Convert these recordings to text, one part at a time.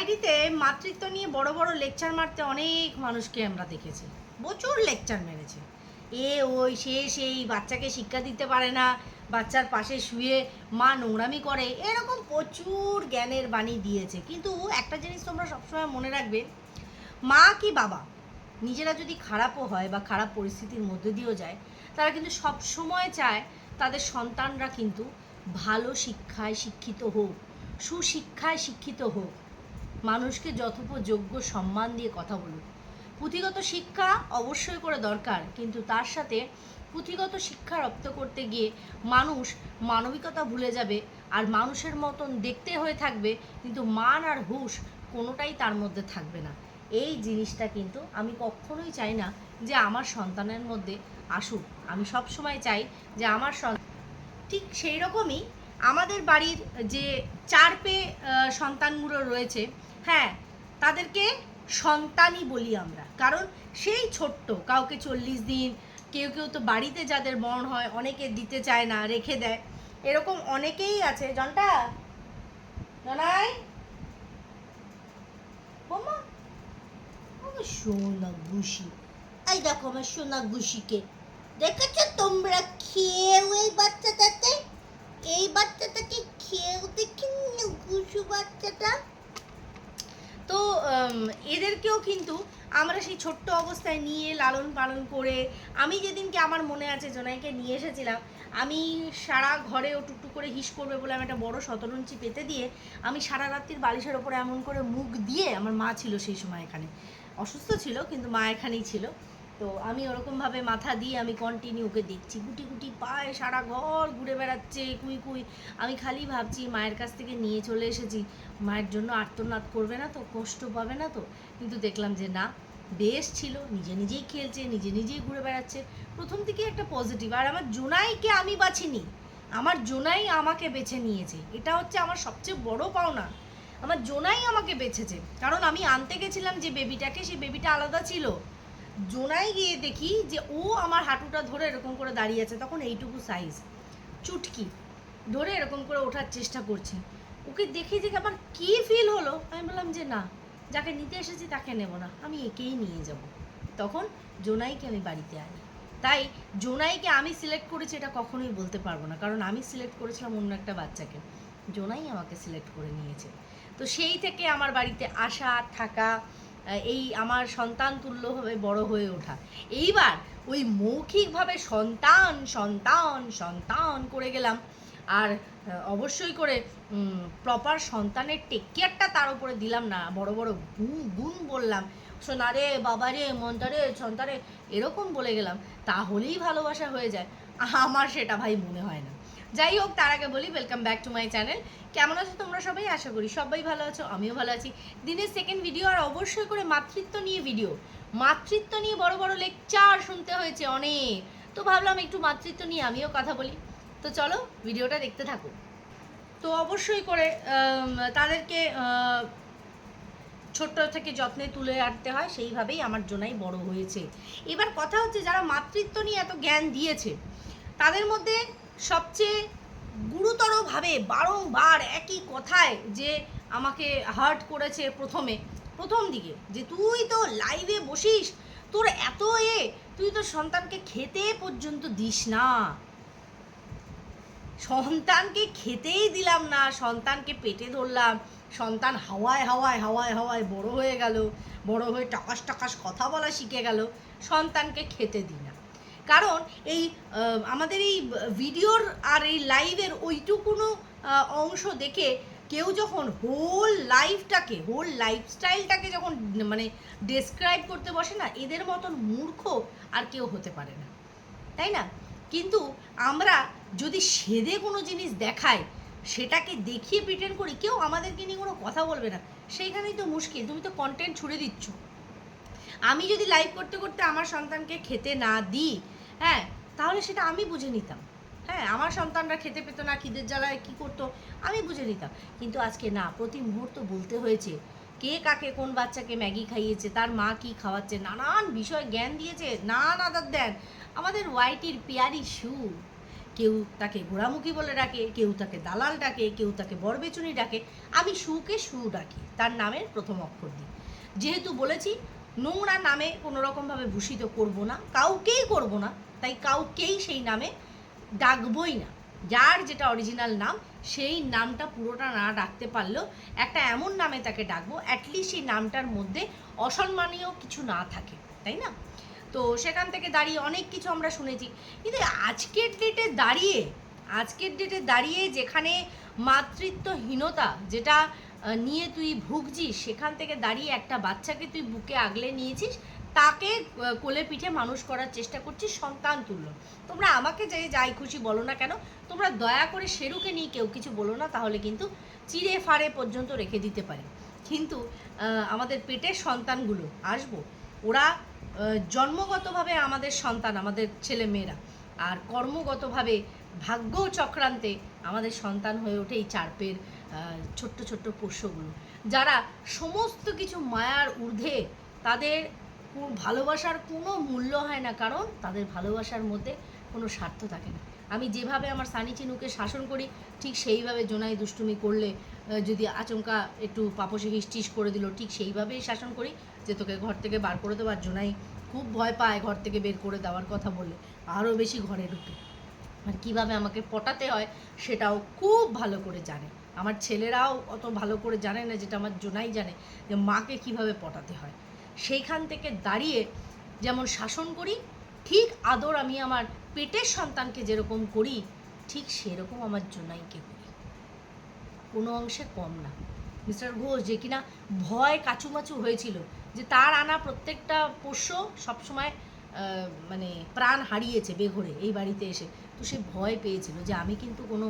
ওয়াইডিতে মাতৃত্ব নিয়ে বড় বড় লেকচার মারতে অনেক মানুষকে আমরা দেখেছি। প্রচুর লেকচার মেরেছে। এ ওই সে, সেই, বাচ্চাকে শিক্ষা দিতে পারে না, বাচ্চার পাশে শুয়ে মা নোংরামি করে, এরকম প্রচুর জ্ঞানের বাণী দিয়েছে। কিন্তু একটা জিনিস তোমরা সবসময় মনে রাখবে, মা কি বাবা? নিজেরা যদি খারাপও হয় বা খারাপ পরিস্থিতির মধ্যে দিয়েও যায়, তারা কিন্তু সব সময় চায় তাদের সন্তানরা কিন্তু ভালো শিক্ষায় শিক্ষিত হোক, সুশিক্ষায় শিক্ষিত হোক। মানুষকে যথোপযোগ্য সম্মান দিয়ে কথা বলুক। পুঁথিগত শিক্ষা অবশ্যই করে দরকার, কিন্তু তার সাথে পুঁথিগত শিক্ষা রপ্ত করতে গিয়ে মানুষ মানবিকতা ভুলে যাবে আর মানুষের মতন দেখতে হয়ে থাকবে, কিন্তু মান আর হুঁশ কোনোটাই তার মধ্যে থাকবে না। এই জিনিসটা কিন্তু আমি কখনোই চাই না যে আমার সন্তানের মধ্যে আসুক। আমি সব সময় চাই যে আমার সন্তান ঠিক সেই রকমই আমাদের বাড়ির যে চার পেয়ে সন্তানগুলো রয়েছে হ্যাঁ তাদেরকে সন্তানই বলি আমরা। কারণ সেই ছোট্ট, কাউকে চল্লিশ দিন, কেউ কেউ তো বাড়িতে যাদের মন হয় অনেকে দিতে চায় না, রেখে দেয়। এরকম অনেকেই আছে। জনটা জনাই সোনা গুশি এই দেখো আমার সোনা গুশিকে দেখেছ তোমরা খেয়েও এই বাচ্চাটাতে এই বাচ্চাটাকে খেয়েও দেখি গুশু বাচ্চাটা। তো এদেরকেও কিন্তু আমরা সেই ছোট্ট অবস্থায় নিয়ে লালন পালন করে আমি যেদিনকে আমার মনে আছে জোনাইকে নিয়ে এসেছিলাম, আমি সারা ঘরে ও টুকটুক করে হিস করবে বলে আমি একটা বড় শতরঞ্চি পেতে দিয়ে আমি সারা রাত্রির বালিশের ওপরে এমন করে মুখ দিয়ে, আমার মা ছিল সেই সময় এখানে। অসুস্থ ছিল, কিন্তু মা এখানেই ছিল। তো আমি ওরকমভাবে মাথা দিয়ে আমি কন্টিনিউ ওকে দেখছি। গুটি গুটি পায়ে সারা ঘর ঘুরে বেড়াচ্ছে, কুই কুই। আমি খালি ভাবছি মায়ের কাছ থেকে নিয়ে চলে এসেছি। মায়ের জন্য আর্তনাদ করবে না তো, কষ্ট পাবে না তো? কিন্তু দেখলাম যে না, বেশ ছিল, নিজে নিজেই খেলছে, নিজে নিজেই ঘুরে বেড়াচ্ছে। প্রথম থেকে একটা পজিটিভ আর আমার জোনাইকে আমি বাছিনি আমার জোনাই আমাকে বেছে নিয়েছে। এটা হচ্ছে আমার সবচেয়ে বড় পাওনা। আমার জোনাই আমাকে বেছেছে। কারণ আমি আনতে গেছিলাম যে বেবিটাকে সেই বেবিটা আলাদা ছিল। জোনাই গিয়ে দেখি যে ও আমার হাঁটুটা ধরে এরকম করে দাঁড়িয়ে আছে, তখন এইটুকু সাইজ চুটকি। ধরে এরকম করে ওঠার চেষ্টা করছে। ওকে দেখে যে আমার কী ফিল হলো? আমি বললাম যে না, যাকে নিতে এসেছি তাকে নেব না, আমি একেই নিয়ে যাব। তখন জোনাইকে আমি বাড়িতে আনি। তাই জোনাইকে আমি সিলেক্ট করেছি এটা কখনোই বলতে পারব না, কারণ আমি সিলেক্ট করেছিলাম অন্য একটা বাচ্চাকে। জোনাই আমাকে সিলেক্ট করে নিয়েছে। তো সেই থেকে আমার বাড়িতে আসা, থাকা এই আমার সন্তান তুল্যভাবে বড় হয়ে ওঠা। এইবার ওই মৌখিকভাবে সন্তান সন্তান সন্তান করে গেলাম। আর অবশ্যই করে প্রপার সন্তানের টেক কেয়ারটা তার উপরে দিলাম না। বড় বড় গুণ গুণ বললাম। সোনা রে, বাবা সোনারে বাবারে মন্তারে সন্তারে এরকম বলে গেলাম। তাহলেই ভালোবাসা হয়ে যায়। আমার সেটা ভাই মনে হয় না। যাই হোক, তার আগে বলি welcome back to my channel কেমন আছো তোমরা সবাই? আশা করি সবাই ভালো আছো, আমিও ভালো আছি। দিনের সেকেন্ড ভিডিও আর অবশ্যই করে মাতৃত্ব নিয়ে ভিডিও মাতৃত্ব নিয়ে বড় বড় লেকচার শুনতে হয়েছে অনেক। তো ভাবলাম একটু মাতৃত্ব নিয়ে আমিও কথা বলি। তো চলো ভিডিওটা দেখতে থাকো। তো অবশ্যই করে তাদেরকে ছোট্ট থেকে যত্নে তুলে আনতে হয়, সেইভাবেই আমার জন্যই বড় হয়েছে। এবার কথা হচ্ছে, যারা মাতৃত্ব নিয়ে এত জ্ঞান দিয়েছে, তাদের মধ্যে সবচেয়ে গুরুতরভাবে বারংবার একই কথায় যে আমাকে হার্ট করেছে প্রথমে, প্রথম দিকে, যে তুই তো লাইভে বসিস, তোর এত এ, তুই তো সন্তানকে খেতে পর্যন্ত দিস না। সন্তানকে খেতেই দিলাম না, সন্তানকে পেটে ধরলাম, সন্তান হাওয়ায় হাওয়ায় হাওয়ায় হাওয়ায় বড় হয়ে গেল, বড় হয়ে টাকাস টাকাস কথা বলা শিখে গেল, সন্তানকে খেতে দিই না। কারণ এই আমাদের এই ভিডিওর আর এই লাইভের ওইটুকুনো অংশ দেখে কেউ যখন হোল লাইফটাকে হোল লাইফস্টাইলটাকে যখন মানে ডেসক্রাইব করতে বসে না, এদের মতন মূর্খ আর কেউ হতে পারে না। তাই না? কিন্তু আমরা যদি সেদে কোনো জিনিস দেখায় সেটাকে দেখিয়ে প্রিটেন্ড করি, কেউ আমাদেরকে নিয়ে কোনো কথা বলবে না। সেইখানেই তো মুশকিল, তুমি তো কন্টেন্ট ছুড়ে দিচ্ছ। আমি যদি লাইভ করতে করতে আমার সন্তানকে খেতে না দিই হ্যাঁ তাহলে সেটা আমি বুঝে নিতাম। হ্যাঁ আমার সন্তানরা খেতে পেতো না, খিদের জ্বালায় কী করতো, আমি বুঝে নিতাম। কিন্তু আজকে না, প্রতি মুহূর্ত বলতে হয়েছে, কে কাকে কোন বাচ্চাকে ম্যাগি খাইয়েছে, তার মা কি খাওয়াচ্ছে, নানান বিষয় জ্ঞান দিয়েছে, নানান আদার দেন। আমাদের ওয়াইটির পেয়ারি শু। কেউ তাকে গোড়ামুখী বলে ডাকে, কেউ তাকে দালাল ডাকে, কেউ তাকে বরবেচুনি ডাকে। আমি সুকে সু ডাকি, তার নামের প্রথম অক্ষর দিই। যেহেতু বলেছি নোংরা নামে কোনো রকমভাবে ভূষিত করব না, কাউকেই করব না, তাই কাউকেই সেই নামে ডাকবই না। যার যেটা অরিজিনাল নাম, সেই নামটা পুরোটা না ডাকতে পারলেও একটা এমন নামে তাকে ডাকবো অ্যাটলিস্ট সেই নামটার মধ্যে অসম্মানীয় কিছু না থাকে, তাই না? তো সেখান থেকে দাঁড়িয়ে অনেক কিছু আমরা শুনেছি। কিন্তু আজকের ডেটে দাঁড়িয়ে, আজকের ডেটে দাঁড়িয়ে যেখানে মাতৃত্বহীনতা, যেটা নিয়ে তুই ভুগছিস, সেখান থেকে দাঁড়িয়ে একটা বাচ্চাকে তুই বুকে আগলে নিয়েছিস, তাকে কোলে পিঠে মানুষ করার চেষ্টা করছিস, সন্তান তুল্য। তোমরা আমাকে যে যাই খুশি বলো না কেন, তোমরা দয়া করে শেরুকে নিয়ে কেউ কিছু বলো না, তাহলে কিন্তু চিড়ে ফাড়ে পর্যন্ত রেখে দিতে পারে। কিন্তু আমাদের পেটের সন্তানগুলো আসব। ওরা জন্মগতভাবে আমাদের সন্তান, আমাদের ছেলে মেয়েরা, আর কর্মগতভাবে ভাগ্য চক্রান্তে আমাদের সন্তান হয়ে ওঠে এই চারপের ছোট্ট ছোট্ট পোষ্যগুলো। যারা সমস্ত কিছু মায়ার ঊর্ধ্বে, তাদের ভালোবাসার কোনো মূল্য হয় না, কারণ তাদের ভালোবাসার মধ্যে কোনো স্বার্থ থাকে না। আমি যেভাবে আমার সানি চিনুকে শাসন করি, ঠিক সেইভাবে জোনাই দুষ্টুমি করলে যদি আচমকা একটু পাপসে হিস্টিস করে দিল, ঠিক সেইভাবেই শাসন করি যে তোকে ঘর থেকে বার করে দেবো। আর জোনাই খুব ভয় পায় ঘর থেকে বের করে দেওয়ার কথা বললে আরও বেশি ঘরে ঢুকে। আর কীভাবে আমাকে পটাতে হয়, সেটাও খুব ভালো করে জানে। আমার ছেলেরাও অত ভালো করে জানে না, যেটা আমার জোনাই জানে, যে মাকে কীভাবে পটাতে হয়। সেইখান থেকে দাঁড়িয়ে যেমন শাসন করি, ঠিক আদর আমি আমার পেটের সন্তানকে যেরকম করি, ঠিক সেরকম আমার জোনাইকে করি। কোনো অংশে কম না। মিস্টার ঘোষ, যে কিনা ভয় কাচুমাচু হয়েছিল যে তার আনা প্রত্যেকটা পোষ্য সবসময় মানে প্রাণ হারিয়েছে বেঘরে এই বাড়িতে এসে, তো সে ভয় পেয়েছিল যে আমি কিন্তু কোনো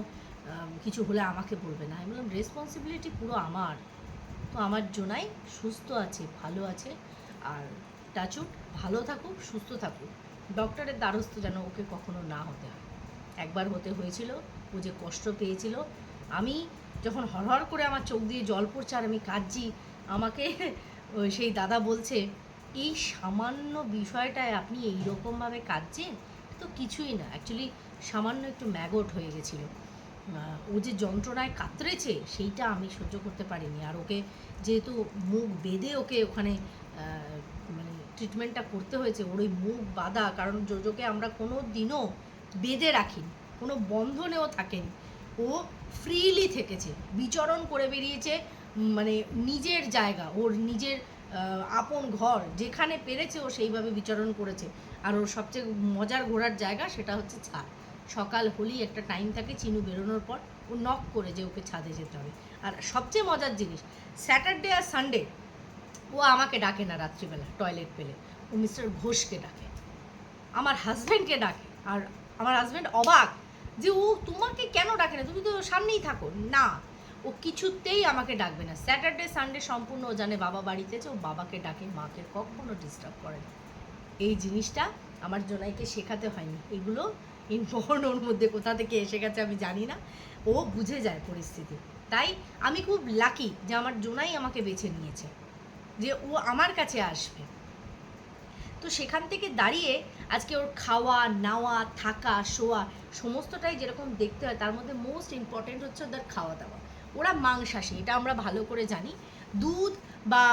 কিছু হলে আমাকে বলবে না। আমি বললাম রেসপন্সিবিলিটি পুরো আমার। তো আমার জোনাই সুস্থ আছে, ভালো আছে। আর টাচুট ভালো থাকুক, সুস্থ থাকুক। ডক্টরের দ্বারস্থ যেন ওকে কখনো না হতে হয়। একবার হতে হয়েছিল, ও যে কষ্ট পেয়েছিল। আমি যখন হরহর করে আমার চোখ দিয়ে জল পড়ছে আর আমি কাঁদছি, আমাকে সেই দাদা বলছে, এই সামান্য বিষয়টায় আপনি এই রকমভাবে কাঁদছেন তো কিছুই না। অ্যাকচুয়ালি সামান্য একটু ম্যাগট হয়ে গেছিল। ও যে যন্ত্রণায় কাতরেছে, সেইটা আমি সহ্য করতে পারিনি। আর ওকে যেহেতু মুখ বেঁধে ওকে ওখানে মানে ট্রিটমেন্টটা করতে হয়েছে, ওর ওই মুখ বাঁধা, কারণ জোজোকে আমরা কোনো দিনও বেঁধে রাখিনি, কোনো বন্ধনেও থাকেনি। ও ফ্রিলি থেকেছে, বিচরণ করে বেরিয়েছে মানে নিজের জায়গা, ওর নিজের আপন ঘর, যেখানে পেরেছে ও সেইভাবে বিচরণ করেছে। আর ওর সবচেয়ে মজার ঘোরার জায়গা সেটা হচ্ছে ছাদ। সকাল হলেই একটা টাইম থাকে চিনু বেরোনোর পর, ও নক করে যে ওকে ছাদে যেতে হবে। আর সবচেয়ে মজার জিনিস স্যাটারডে আর সানডে ও আমাকে ডাকে না রাত্রিবেলা টয়লেট পেলে। ও মিস্টার ঘোষকে ডাকে, আমার হাজব্যান্ডকে ডাকে, আর আমার হাজব্যান্ড অবাক যে ও তোমাকে কেন ডাকে না? তুমি তো সামনেই থাকো। না, ও কিছুতেই আমাকে ডাকবে না। স্যাটারডে সানডে সম্পূর্ণ ও জানে বাবা বাড়িতে আছে, ও বাবাকে ডাকে, মাকে কখনো ডিস্টার্ব করে না। এই জিনিসটা আমার জোনাইকে শেখাতে হয়নি। এগুলো ইনফর্ন ওর মধ্যে কোথা থেকে এসে গেছে আমি জানি না। ও বুঝে যায় পরিস্থিতি। তাই আমি খুব লাকি যে আমার জোনাই আমাকে বেছে নিয়েছে, যে ও আমার কাছে আসবে। তো সেখান থেকে দাঁড়িয়ে আজকে ওর খাওয়া, নাওয়া, থাকা, শোয়া সমস্তটাই যেরকম দেখতে হয়, তার মধ্যে মোস্ট ইম্পর্টেন্ট হচ্ছে ওদের খাওয়া দাওয়া ওরা মাংসাশী, এটা আমরা ভালো করে জানি। দুধ বা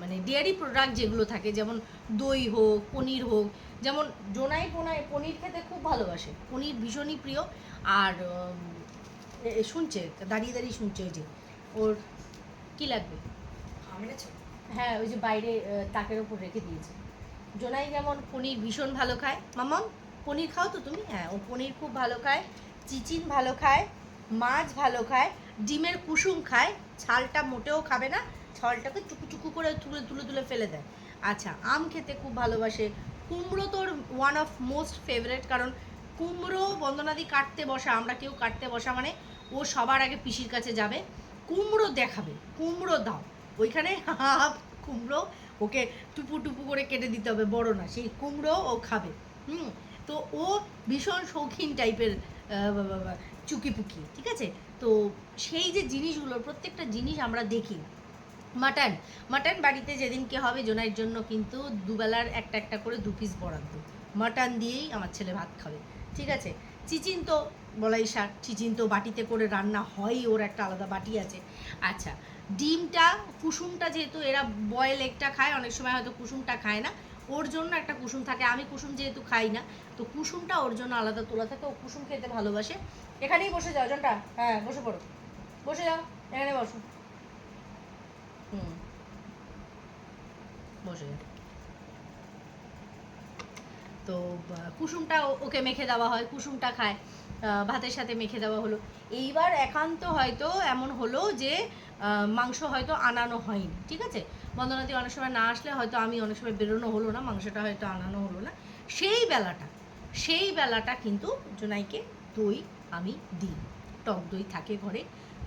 মানে ডেয়ারি প্রোডাক্ট যেগুলো থাকে, যেমন দই হোক, পনির হোক যেমন জোনাই পোনাই পনির খেতে খুব ভালোবাসে। পনির ভীষণই প্রিয়। আর শুনছে দাঁড়িয়ে দাঁড়িয়ে শুনছে ওই যে ওর কি লাগবে? হ্যাঁ ওই যে বাইরে তাকের ওপর রেখে দিয়েছে। জোনাই যেমন পনির ভীষণ ভালো খায়। মামাম পনির খাও তো তুমি? হ্যাঁ ও পনির খুব ভালো খায়। চিচিন ভালো খায়। মাছ ভালো খায়। ডিমের কুসুম খায়। ছালটা মোটেও খাবে না। ছালটাকে চুকু চুকু করে তুলে তুলে তুলে ফেলে দেয়। আচ্ছা আম খেতে খুব ভালোবাসে। কুমড়ো তোর ওয়ান অফ মোস্ট ফেভারেট কারণ কুমড়ো বন্দনাদি কাটতে বসা, আমরা কেউ কাটতে বসা মানে ও সবার আগে পিসির কাছে যাবে, কুমড়ো দেখাবে, কুমড়ো দাও। ওইখানে হাফ কুমড়ো ওকে টুপু টুপু করে কেটে দিতে হবে, বড় না, সেই কুমড়ো ও খাবে। হুম, তো ও ভীষণ শৌখিন টাইপের চুকিপুকি, ঠিক আছে? তো সেই যে জিনিসগুলো, প্রত্যেকটা জিনিস আমরা দেখি মাটন। মাটন বাড়িতে যেদিনকে হবে জোনাইয়ের জন্য কিন্তু দুবেলার একটা একটা করে দু পিস বরাদ্দ। মাটন দিয়েই আমার ছেলে ভাত খাবে। ঠিক আছে? চিচিন তো বলাই শাক চিচিন তো বাটিতে করে রান্না হয়, ওর একটা আলাদা বাটি আছে। আচ্ছা ডিমটা, কুসুমটা যেহেতু এরা বয়েল এগটা খায়, অনেক সময় হয়তো কুসুমটা খায় না, ওর জন্য একটা কুসুম থাকে। আমি কুসুম যেহেতু খাই না, তো কুসুমটা ওর জন্য আলাদা তোলা থাকে, ও কুসুম খেতে ভালোবাসে। এখানেই বসে যাও জনটা হ্যাঁ বসে পড়ো। বসে যাও, এখানে বসো। বসে তো কুসুমটা ওকে মেখে দেওয়া হয়, কুসুমটা খায় ভাতের সাথে মেখে দেওয়া হলো। এইবার একান্ত হয়তো এমন হলো যে মাংস হয়তো আনানো হয়নি, ঠিক আছে? বন্দনাদি অনেক সময় না আসলে হয়তো আমি অনেক সময় বেরোনো হলো না, মাংসটা হয়তো আনানো হলো না। সেই বেলাটা সেই বেলাটা কিন্তু জোনাইকে দই আমি দিই, টক দই থাকে ঘরে।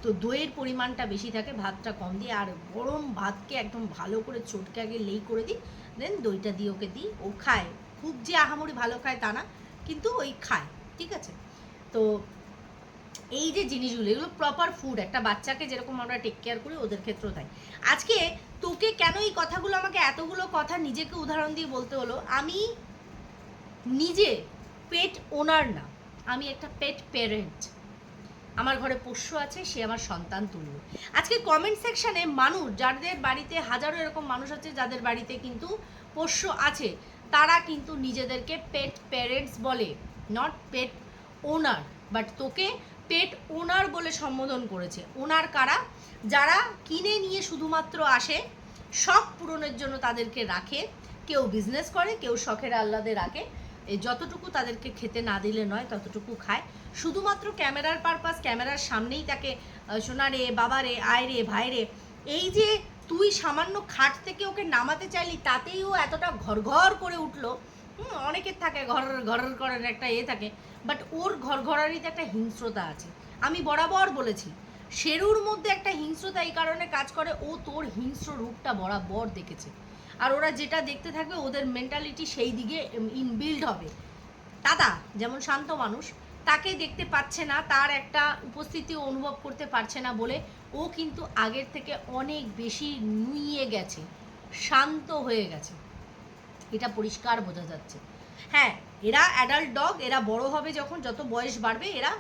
তো দইয়ের পরিমাণটা বেশি থাকে, ভাতটা কম দিই। আর গরম ভাতকে একদম ভালো করে চটকে আগে লেই করে দিই, দেন দইটা দিয়ে ওকে দিই। ও খায়, খুব যে আহামরি ভালো খায় তা না, কিন্তু ওই খায়, ঠিক আছে? তো এই যে জিনিসগুলো, এগুলো প্রপার ফুড একটা বাচ্চাকে যেরকম আমরা টেক কেয়ার করি, ওদের ক্ষেত্রেও তাই। আজকে তোকে কেন এই কথাগুলো আমাকে এতগুলো কথা নিজেকে উদাহরণ দিয়ে বলতে হলো? আমি নিজে পেট ওনার না, আমি একটা পেট প্যারেন্ট আমার ঘরে পোষ্য আছে, সে আমার সন্তান তুল্য আজকে কমেন্ট সেকশনে মানুষ যাদের বাড়িতে হাজারো এরকম মানুষ আছে, যাদের বাড়িতে কিন্তু পোষ্য আছে, তারা কিন্তু নিজেদেরকে পেট প্যারেন্টস বলে নট পেট ওনার বাট তোকে পেট ওনার বলে সম্বোধন করেছে। ওনার কারা? যারা কিনে নিয়ে শুধুমাত্র আসে, শখ পূরণের জন্য তাদেরকে রাখে, কেউ বিজনেস করে, কেউ শখের আহ্লাদে রাখে যতটুকু তাদেরকে খেতে না দিলে নয়, ততটুকু খায়। শুধুমাত্র ক্যামেরার পারপাস ক্যামেরার সামনেই তাকে আহ, সোনা রে বাবা রে আয় রে ভাই রে এই যে তুই সামান্য খাট থেকে ওকে নামাতে চাইলি তাতেই ও এতটা ঘর ঘর করে উঠল। হুম, অনেকের থাকে ঘর ঘর করার একটা এ থাকে বাট ওর ঘর ঘরারিতে একটা হিংস্রতা আছে। আমি বরাবর বলেছি শেরুর মধ্যে একটা হিংস্রতা এই কারণে কাজ করে ও তোর হিংস্র রূপটা বরাবর দেখেছে। আর ওরা যেটা দেখতে থাকবে ওদের মেন্টালিটি সেই দিকে ইনবিল্ড হবে। দাদা যেমন শান্ত মানুষ তাকে দেখতে পাচ্ছে না, তার একটা উপস্থিতি অনুভব করতে পারছে না বলে ও কিন্তু আগের থেকে অনেক বেশি নুইয়ে গেছে, শান্ত হয়ে গেছে। এটা পরিষ্কার বোঝা যাচ্ছে। হ্যাঁ এরা অ্যাডাল্ট ডগ এরা বড় হবে যখন, যত বয়স বাড়বে, এরা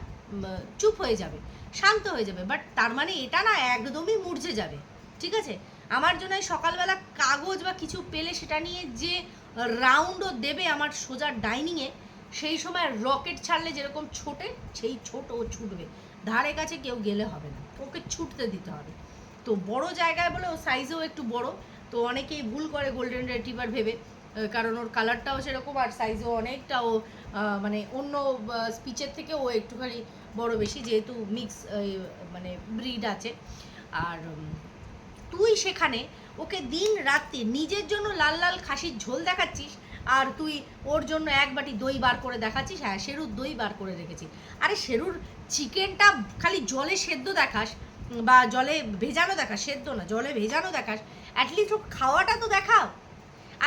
চুপ হয়ে যাবে, শান্ত হয়ে যাবে। বাট তার মানে এটা না একদমই মূর্ছে যাবে, ঠিক আছে? আমার জন্য সকালবেলা কাগজ বা কিছু পেলে সেটা নিয়ে যে রাউন্ডও দেবে আমার সোজা ডাইনিংয়ে সেই সময় রকেট ছাড়লে যেরকম ছোটে, সেই ছোট ও ছুটবে। ধারে কাছে কেউ গেলে হবে না। ওকে ছুটতে দিতে হবে। তো বড় জায়গায় বলে ও সাইজেও একটু বড়। তো অনেকেই ভুল করে গোল্ডেন রেটিভার ভেবে। কারণ ওর কালারটাও সেরকম আর সাইজও অনেকটা ও মানে অন্য স্পিচের থেকে ও একটুখানি বড় বেশি, যেহেতু মিক্স মানে ব্রিড আছে। আর তুই সেখানে ওকে দিন রাত্রি নিজের জন্য লাল লাল খাসির ঝোল দেখাচ্ছিস আর তুই ওর জন্য এক বাটি দই বার করে দেখাচ্ছিস হ্যাঁ শেরুর দই বার করে রেখেছি। আরে শেরুর চিকেনটা খালি জলে সেদ্ধ দেখাস বা জলে ভেজানো দেখাস, সেদ্ধ না, জলে ভেজানো দেখাস অ্যাটলিস্ট ও খাওয়াটা তো দেখাও।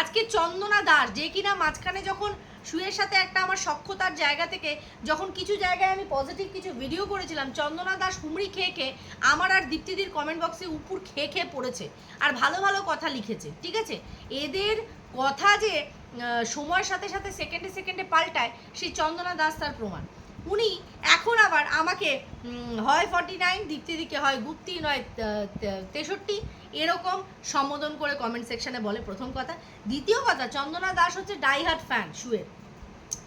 আজকে চন্দনা দাস, যে কিনা মাঝখানে যখন শুয়ের সাথে একটা আমার সক্ষতার জায়গা থেকে যখন কিছু জায়গায় আমি পজিটিভ কিছু ভিডিও করেছিলাম, চন্দনা দাস হুমড়ি খেয়ে খেয়ে আমার আর দীপ্তিদির কমেন্ট বক্সে উপর খেয়ে খেয়ে পড়েছে, আর ভালো ভালো কথা লিখেছে, ঠিক আছে? এদের কথা যে সময়ের সাথে সাথে সেকেন্ডে সেকেন্ডে পাল্টায় সেই চন্দনা দাস তার প্রমাণ। উনি এখন আবার আমাকে হয় ফর্টি নাইন দীপ্তিদিকে হয় গুপ্তি, নয় তেষট্টি, এরকম সম্বোধন করে কমেন্ট সেকশানে বলে প্রথম কথা। দ্বিতীয় কথা, চন্দনা দাস হচ্ছে ডাইহার্ট ফ্যান শুয়ের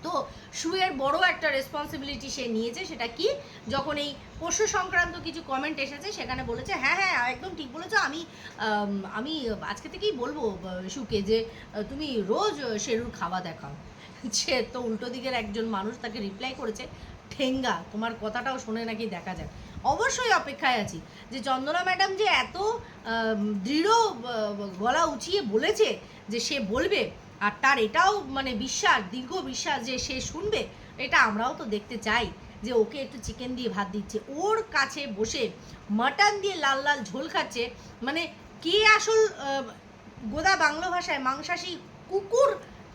তো শুয়ের বড় একটা রেসপন্সিবিলিটি সে নিয়েছে, সেটা কি? যখন এই পশু সংক্রান্ত কিছু কমেন্ট এসেছে, সেখানে বলেছে হ্যাঁ হ্যাঁ একদম ঠিক বলেছ। আমি আমি আজকে থেকেই বলব শুকে যে, তুমি রোজ শেরুর খাওয়া দেখাও। সে তো উল্টো দিকের একজন মানুষ তাকে রিপ্লাই করেছে, ঠেঙ্গা, তোমার কথাটাও শুনে নাকি দেখা যায় অবশ্যই অপেক্ষায় আছি যে চন্দনা ম্যাডাম যে এত দৃঢ় গলা উঁচিয়ে বলেছে যে সে বলবে আর তার এটাও মানে বিশ্বাস, দীর্ঘ বিশ্বাস যে সে শুনবে, এটা আমরাও তো দেখতে চাই যে ওকে একটু চিকেন দিয়ে ভাত দিচ্ছে। ওর কাছে বসে মাটন দিয়ে লাল লাল ঝোল খাচ্ছে মানে কে আসল গোদা বাংলা ভাষায় মাংসাশী কুকুর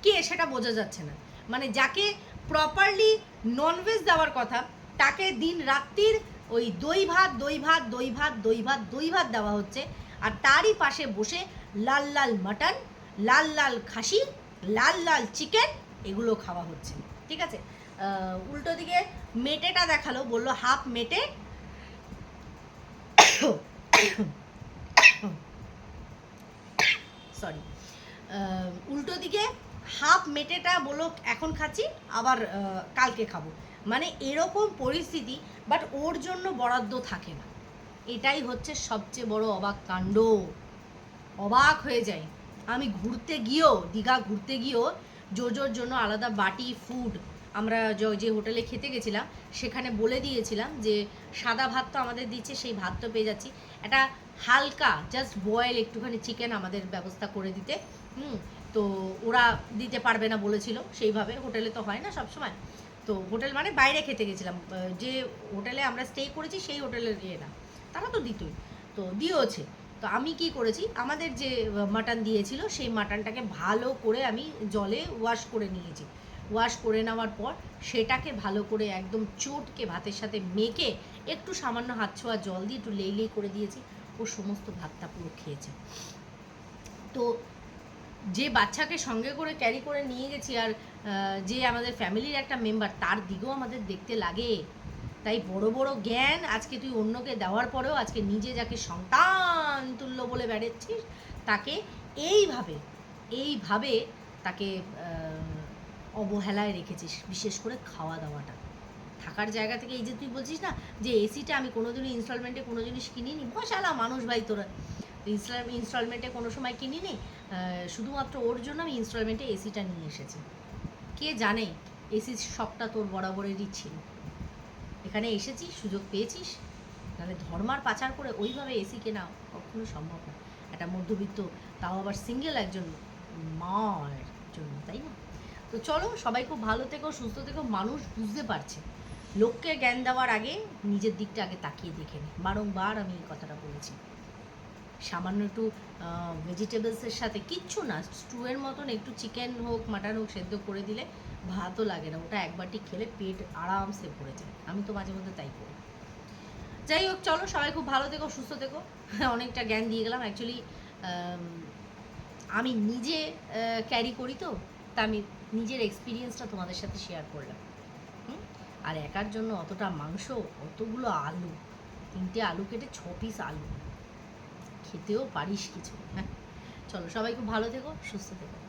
কে সেটা বোঝা যাচ্ছে না। মানে যাকে প্রপারলি ননভেজ দেওয়ার কথা, তাকে দিন রাত্রির ওই দই ভাত দই ভাত দই ভাত দই ভাত দই ভাত দেওয়া হচ্ছে, আর তারই পাশে বসে লাল লাল মাটন লাল লাল খাসি, লাল লাল চিকেন, এগুলো খাওয়া হচ্ছে। ঠিক আছে? উল্টো দিকে মেটেটা দেখাল, বলল হাফ মেটে। সরি উল্টো দিকে হাফ মেটেটা বলল এখন খাচ্ছি, আবার কালকে খাব। মানে এরকম পরিস্থিতি বাট ওর জন্য বরাদ্দ থাকে না। এটাই হচ্ছে সবচেয়ে বড় অবাক কাণ্ড। অবাক হয়ে যাই। আমি ঘুরতে গিয়েও, দীঘা ঘুরতে গিয়েও জোজোর জন্য আলাদা বাটি ফুড আমরা যে হোটেলে খেতে গেছিলাম, সেখানে বলে দিয়েছিলাম যে, সাদা ভাত তো আমাদের দিচ্ছে, সেই ভাত তো পেয়ে যাচ্ছি। একটা হালকা জাস্ট বয়েল একটুখানি চিকেন আমাদের ব্যবস্থা করে দিতে, হুম? তো ওরা দিতে পারবে না বলেছিল, সেইভাবে। হোটেলে তো হয় না সব সময় তো হোটেল মানে বাইরে খেতে গেছিলাম। যে হোটেলে আমরা স্টে করেছি, সেই হোটেলের ইয়ে না। তারা তো দিতই। তো দিয়েওছে। তো আমি কি করেছি? আমাদের যে মাটন দিয়েছিল, সেই মাটনটাকে ভালো করে আমি জলে ওয়াশ করে নিয়েছি। ওয়াশ করে নেওয়ার পর সেটাকে ভালো করে একদম চটকে ভাতের সাথে মেখে একটু সামান্য হাত ছোঁয়া জল দিয়ে একটু লেই লেই করে দিয়েছি। ও সমস্ত ভাতটা পুরো খেয়েছে। তো যে বাচ্চাকে সঙ্গে করে ক্যারি করে নিয়ে গেছি আর যে আমাদের ফ্যামিলির একটা মেম্বার তার দিকেও আমাদের দেখতে লাগে। তাই বড় বড় জ্ঞান আজকে তুই অন্যকে দেওয়ার পরেও আজকে নিজে যাকে সন্তান তুল্য বলে বেড়াচ্ছিস তাকে এইভাবে এইভাবে তাকে অবহেলায় রেখেছিস, বিশেষ করে খাওয়া দাওয়াটা থাকার জায়গা থেকে এই যে তুই বলছিস না, যে এসিটা আমি কোনোদিনও ইনস্টলমেন্টে কোনো জিনিস কিনিনি বসালা মানুষ ভাই তোরা ইনস্টলমেন্টে কোনো সময় কিনিনি? শুধুমাত্র ওর জন্য আমি ইনস্টলমেন্টে এসিটা নিয়ে এসেছি। কে জানে এসির শখটা তোর বরাবরেরই ছিল। এখানে এসেছিস, সুযোগ পেয়েছিস, তাহলে ধর্মার পাচার করে ওইভাবে এসি কেনা কখনো সম্ভব না। একটা মধ্যবিত্ত, তাও আবার সিঙ্গেল একজন মার জন্য, তাই না? তো চলো, সবাই খুব ভালো থেকো, সুস্থ থেকো, মানুষ বুঝতে পারছে। লোককে জ্ঞান দেওয়ার আগে নিজের দিকটা আগে তাকিয়ে দেখে নে। বারংবার আমি এই কথাটা বলেছি। সামান্য একটু ভেজিটেবলসের সাথে কিচ্ছু না স্টুয়ের মতন একটু চিকেন হোক মাটন হোক সেদ্ধ করে দিলে ভাতও লাগে না। ওটা একবারটি খেলে পেট আরামসে ভরে যায়। আমি তো মাঝে মধ্যে তাই করি। যাই হোক, চলো, সবাই খুব ভালো থেকো, সুস্থ থেকো। অনেকটা জ্ঞান দিয়ে গেলাম। অ্যাকচুয়ালি আমি নিজে ক্যারি করি তো, তা আমি নিজের এক্সপিরিয়েন্সটা তোমাদের সাথে শেয়ার করলাম? আর একার জন্য অতটা মাংস, অতগুলো আলু, তিনটে আলু কেটে ছ পিস আলু। খেতেও পারিস কিছু। হ্যাঁ চলো, সবাই খুব ভালো থেকো, সুস্থ থেকো।